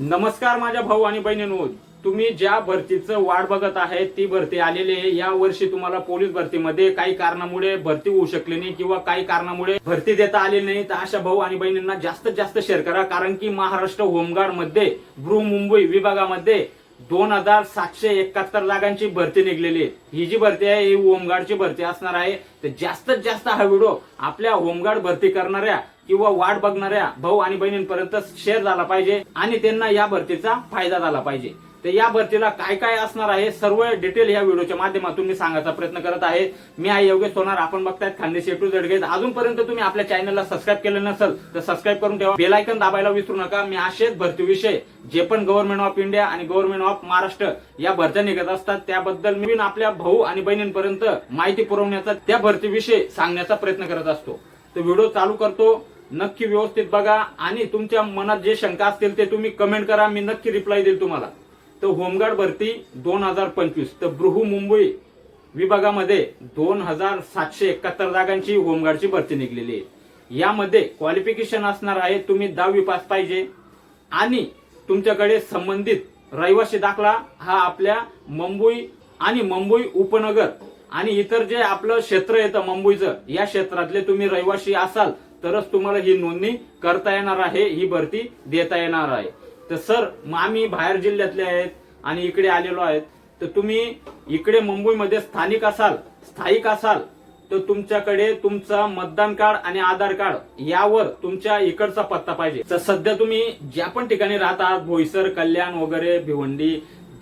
नमस्कार माझ्या भाऊ आणि बहिणींनो. तुम्ही ज्या भरतीचं वाट बघत आहे ती भरती आलेली आहे. या वर्षी तुम्हाला पोलीस भरतीमध्ये काही कारणामुळे भरती होऊ शकली नाही किंवा काही कारणामुळे भरती देता आली नाही. तर अशा भाऊ आणि बहिणींना जास्तीत जास्त शेअर करा. कारण की महाराष्ट्र होमगार्डमध्ये बृह मुंबई विभागामध्ये दोन हजार सातशे एकाहत्तर जागांची भरती निघलेली आहे. ही जी भरती आहे ही होमगार्डची भरती असणार आहे. तर जास्तीत जास्त हा व्हिडिओ आपल्या होमगार्ड भरती करणाऱ्या किंवा वाट बघणाऱ्या भाऊ आणि बहिणींपर्यंत शेअर झाला पाहिजे आणि त्यांना या भरतीचा फायदा झाला पाहिजे. तर या भरतीला काय काय असणार आहे सर्व डिटेल या व्हिडिओच्या माध्यमातून मी सांगायचा प्रयत्न करत आहे. मी आहे योगेश सोनार आपण बघतायत खानदेश टू झेड घेत अजूनपर्यंत तुम्ही आपल्या चॅनलला सबस्क्राईब केलं नसेल तर सबस्क्राईब करून ठेवा. बेलायकन दाबायला विसरू नका. मी असेच भरतीविषयी जे पण गव्हर्नमेंट ऑफ इंडिया आणि गव्हर्नमेंट ऑफ महाराष्ट्र या भरत्या निघत असतात त्याबद्दल मी आपल्या भाऊ आणि बहिणींपर्यंत माहिती पुरवण्याचा त्या भरतीविषयी सांगण्याचा प्रयत्न करत असतो. तर व्हिडिओ चालू करतो. नक्की व्यवस्थित बघा आणि तुमच्या मनात जे शंका असतील ते तुम्ही कमेंट करा. मी नक्की रिप्लाय देईल तुम्हाला. तर होमगार्ड भरती दोन हजार पंचवीस. तर बृहू मुंबई विभागामध्ये दोन हजार सातशे एकाहत्तर जागांची होमगार्डची भरती निघलेली आहे. यामध्ये क्वालिफिकेशन असणार आहे तुम्ही दहावी पास पाहिजे. आणि तुमच्याकडे संबंधित रहिवासी दाखला हा आपल्या मुंबई आणि मुंबई उपनगर आणि इतर जे आपलं क्षेत्र येतं मुंबईचं या क्षेत्रातले तुम्ही रहिवासी असाल तरच तुम्हाला ही नोंदणी करता येणार आहे ही भरती देता येणार आहे. तर सर मग आम्ही बाहेर जिल्ह्यातले आहेत आणि इकडे आलेलो आहेत. तर तुम्ही इकडे मुंबईमध्ये स्थानिक असाल स्थायिक असाल तर तुमच्याकडे तुमचा मतदान कार्ड आणि आधार कार्ड यावर तुमच्या इकडचा पत्ता पाहिजे. तर सध्या तुम्ही ज्या पण ठिकाणी राहतात भोईसर कल्याण वगैरे भिवंडी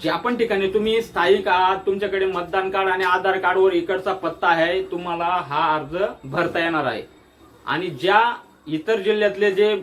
ज्या पण ठिकाणी तुम्ही स्थायिक आहात तुमच्याकडे मतदान कार्ड आणि आधार कार्डवर इकडचा पत्ता आहे तुम्हाला हा अर्ज भरता येणार आहे. आणि ज्या इतर जिल्ह्यातले जे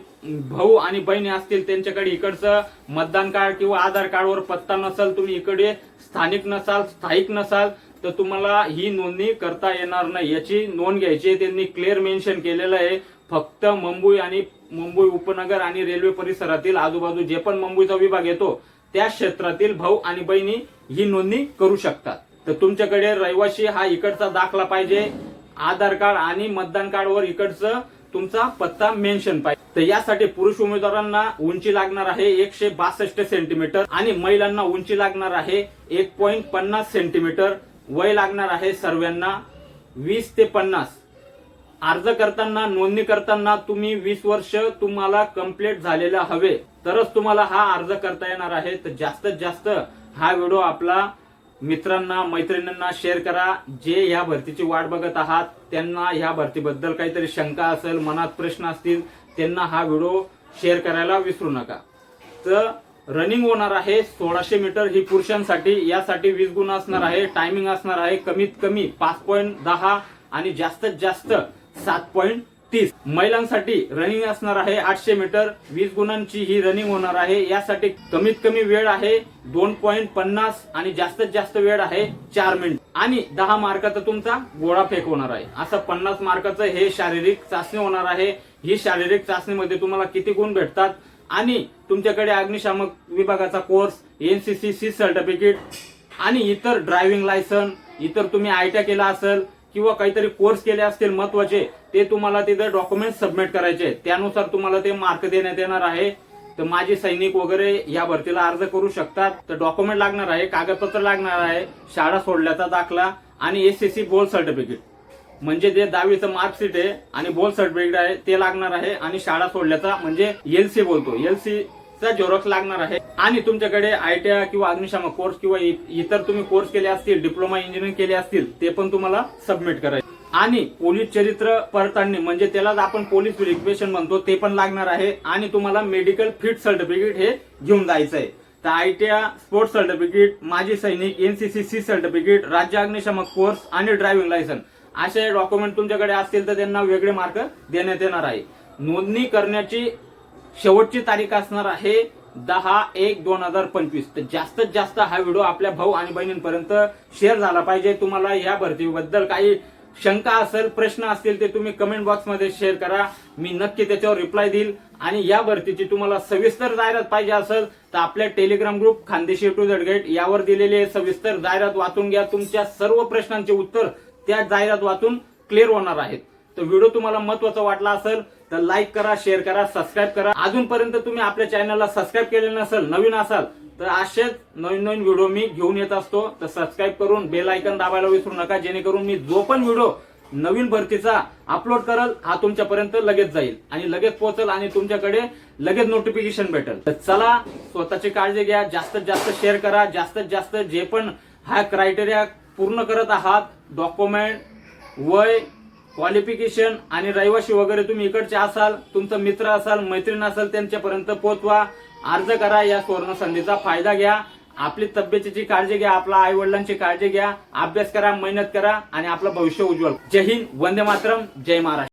भाऊ आणि बहिणी असतील त्यांच्याकडे इकडचं मतदान कार्ड किंवा आधार कार्डवर पत्ता नसाल तुम्ही इकडे स्थानिक नसाल स्थायिक नसाल तर तुम्हाला ही नोंदणी करता येणार नाही. याची नोंद घ्यायची त्यांनी क्लिअर मेन्शन केलेलं आहे. फक्त मुंबई आणि मुंबई उपनगर आणि रेल्वे परिसरातील आजूबाजू जे पण मुंबईचा विभाग येतो त्या क्षेत्रातील भाऊ आणि बहिणी ही नोंदणी करू शकतात. तर तुमच्याकडे रहिवासी हा इकडचा दाखला पाहिजे. आधार कार्ड आणि मतदान कार्डवर इकडचं तुमचा पत्ता मेन्शन पाहिजे. तर यासाठी पुरुष उमेदवारांना उंची लागणार आहे एकशे बासष्ट सेंटीमीटर आणि महिलांना उंची लागणार आहे एक पॉईंट पन्नास सेंटीमीटर वय लागणार आहे सर्वांना वीस ते पन्नास. अर्ज करताना नोंदणी करताना तुम्ही वीस वर्ष तुम्हाला कंप्लीट झालेला हवे. तरच तुम्हाला हा अर्ज करता येणार आहे. तर जास्तीत जास्त हा व्हिडिओ आपला मित्रांना मैत्रिणींना शेअर करा. जे ह्या भरतीची वाट बघत आहात त्यांना ह्या भरतीबद्दल काहीतरी शंका असेल मनात प्रश्न असतील त्यांना हा व्हिडिओ शेअर करायला विसरू नका. तर रनिंग होणार आहे सोळाशे मीटर ही पुरुषांसाठी यासाठी वीस गुण असणार आहे टायमिंग असणार आहे. कमीत कमी पाच पॉईंट दहा आणि जास्तीत जास्त सात पॉईंट तीस. महिलांसाठी रनिंग असणार आहे आठशे मीटर वीस गुणांची ही रनिंग होणार आहे. यासाठी कमीत कमी वेळ आहे दोन पॉईंट पन्नास आणि जास्तीत जास्त वेळ आहे चार मिनिट आणि दहा मार्काचा तुमचा गोळा फेक होणार आहे. असं पन्नास मार्काचं हे शारीरिक चाचणी होणार आहे. ही शारीरिक चाचणीमध्ये तुम्हाला किती गुण भेटतात? आणि तुमच्याकडे अग्निशामक विभागाचा कोर्स एनसीसी सी सर्टिफिकेट आणि इतर ड्रायव्हिंग लायसन इतर तुम्ही आयट्या केला असेल किंवा काहीतरी कोर्स केले असतील महत्त्वाचे ते तुम्हाला तिथे डॉक्युमेंट सबमिट करायचे त्यानुसार तुम्हाला ते मार्क देण्यात येणार आहे. तर माझे सैनिक वगैरे या भरतीला अर्ज करू शकतात. तर डॉक्युमेंट लागणार आहे कागदपत्र लागणार आहे शाळा सोडल्याचा दाखला आणि एस सी बोल सर्टिफिकेट म्हणजे जे दहावीचं मार्कशीट आहे आणि बोल सर्टिफिकेट आहे ते लागणार आहे आणि शाळा सोडल्याचा म्हणजे एलसी बोलतो. एलसी चा झेरॉक्स लागणार आहे. आणि तुमच्याकडे आयटीआय किंवा अग्निशामक कोर्स किंवा इतर तुम्ही कोर्स केले असतील डिप्लोमा इंजिनिअरिंग केले असतील ते पण तुम्हाला सबमिट करायचे. आणि पोलीस चरित्र पडताळणी म्हणजे त्याला आपण पोलीस रिक्वेशन म्हणतो ते पण लागणार आहे. आणि तुम्हाला मेडिकल फिट सर्टिफिकेट हे घेऊन जायचं आहे. तर आयटीआय स्पोर्ट्स सर्टिफिकेट माजी सैनिक एनसीसी सी सर्टिफिकेट राज्य अग्निशामक कोर्स आणि ड्रायव्हिंग लायसन असे डॉक्युमेंट तुमच्याकडे असतील तर त्यांना वेगळे मार्क देण्यात येणार आहे. नोंदणी करण्याची शेवटची तारीख असणार आहे दहा एक दोन हजार पंचवीस. तर जास्तीत जास्त हा व्हिडिओ आपल्या भाऊ आणि बहिणींपर्यंत शेअर झाला पाहिजे. तुम्हाला या भरतीबद्दल काही शंका असेल प्रश्न असतील ते तुम्ही कमेंट बॉक्समध्ये शेअर करा. मी नक्की त्याच्यावर रिप्लाय देईल. आणि या भरतीची तुम्हाला सविस्तर जाहिरात पाहिजे असेल तर आपल्या Telegram group Khandeshi to Z gate यावर दिलेले सविस्तर जाहिरात. वाचून घ्या. तुमच्या सर्व प्रश्नांचे उत्तर त्या जाहिरात वाचून क्लिअर होणार आहेत. तर व्हिडिओ तुम्हाला महत्त्वाचा वाटला असेल तर लाईक करा शेअर करा सबस्क्राईब करा. अजूनपर्यंत तुम्ही आपल्या चॅनलला सबस्क्राईब केलेलं नसेल नवीन असाल तर असेच नवीन नवीन व्हिडिओ मी घेऊन येत असतो. तर सबस्क्राईब करून बेल आयकन दाबायला विसरू नका. जेणेकरून मी जो पण व्हिडिओ नवीन भरतीचा अपलोड करल हा तुमच्यापर्यंत लगेच जाईल. आणि लगेच पोहोचल आणि तुमच्याकडे लगेच नोटिफिकेशन भेटेल. तर चला स्वतःची काळजी घ्या. जास्तीत जास्त शेअर करा. जास्तीत जास्त जे पण हा क्रायटेरिया पूर्ण करत आहात डॉक्युमेंट वय क्वालिफिकेशन आणि रहिवाशी वगैरे तुम्ही इकडचे असाल तुमचा मित्र असाल मैत्रीण असाल त्यांच्यापर्यंत पोहोचवा. अर्ज करा या सुवर्ण संधीचा फायदा घ्या. आपली तब्येतीची काळजी घ्या आपल्या आई वडिलांची काळजी घ्या. अभ्यास करा मेहनत करा आणि आपलं भविष्य उज्ज्वल. जय हिंद वंदे मातरम जय महाराष्ट्र.